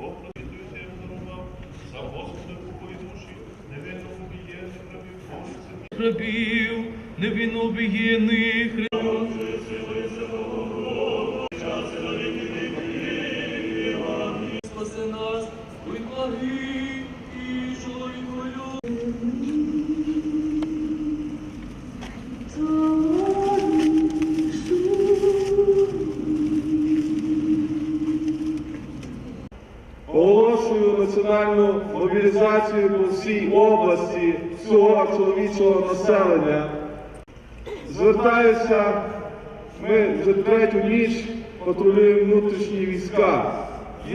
Бог просвітується йому дарував, сам Господи покої душі, невинно убієнних рабів Божих, рабів, невинно Спаси національну мобілізацію по всій області всього чоловічого населення. Звертаюся, ми вже третю ніч патрулюємо внутрішні війська.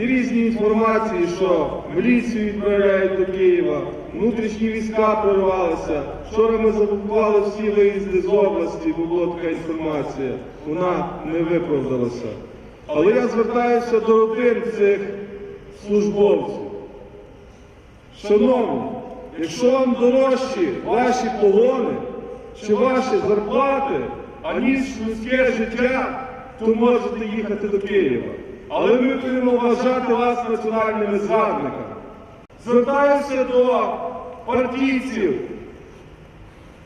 Є різні інформації, що міліцію відправляють до Києва, внутрішні війська прорвалися. Вчора ми заблокували всі виїзди з області, бо була така інформація. Вона не виправдалася. Але я звертаюся до родин цих службовців. Шановні, якщо вам дорожчі ваші погони чи ваші зарплати, аніж людське життя, то можете їхати до Києва. Але ми будемо вважати вас національними зрадниками. Звертаюся до партійців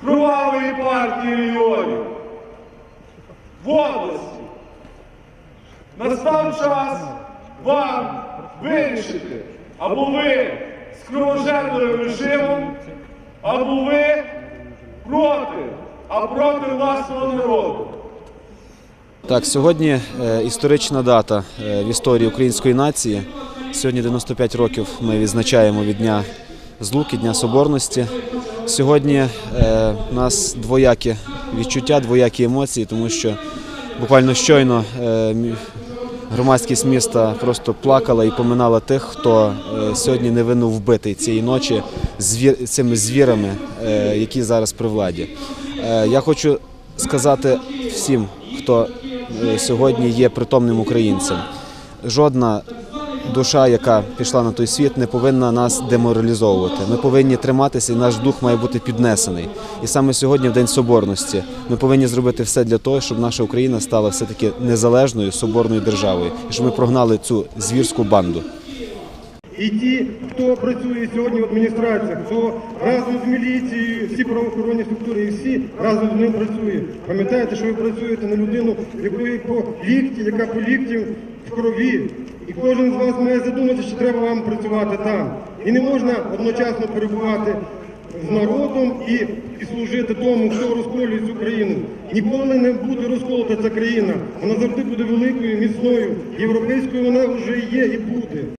кровавої партії регіонів в області. Настав час вам вирішити, або ви з кровожерливим режимом, або ви проти, а проти власного народу. Так, сьогодні е, історична дата е, в історії української нації. Сьогодні 95 років ми відзначаємо від Дня Злуки, Дня Соборності. Сьогодні е, у нас двоякі відчуття, двоякі емоції, тому що буквально щойно е, громадськість міста просто плакала і поминала тих, хто сьогодні сьогодні невинно вбитий цієї ночі звір, цими звірами, е, які зараз при владі. Е, Я хочу сказати всім, хто е, сьогодні є притомним українцем. Жодна душа, яка пішла на той світ, не повинна нас деморалізовувати. Ми повинні триматися, і наш дух має бути піднесений. І саме сьогодні, в День Соборності, ми повинні зробити все для того, щоб наша Україна стала все-таки незалежною соборною державою, і щоб ми прогнали цю звірську банду. І ті, хто працює сьогодні в адміністраціях, хто разом з міліцією, всі правоохоронні структури і всі разом з ним працює. Пам'ятаєте, що ви працюєте на людину, якої по лікті, яка по лікті в крові. І кожен з вас має задуматися, що треба вам працювати там. І не можна одночасно перебувати з народом і, і служити тому, хто розколює цю країну. Ніколи не буде розколота ця країна. Вона завжди буде великою, міцною. Європейською вона вже є і буде.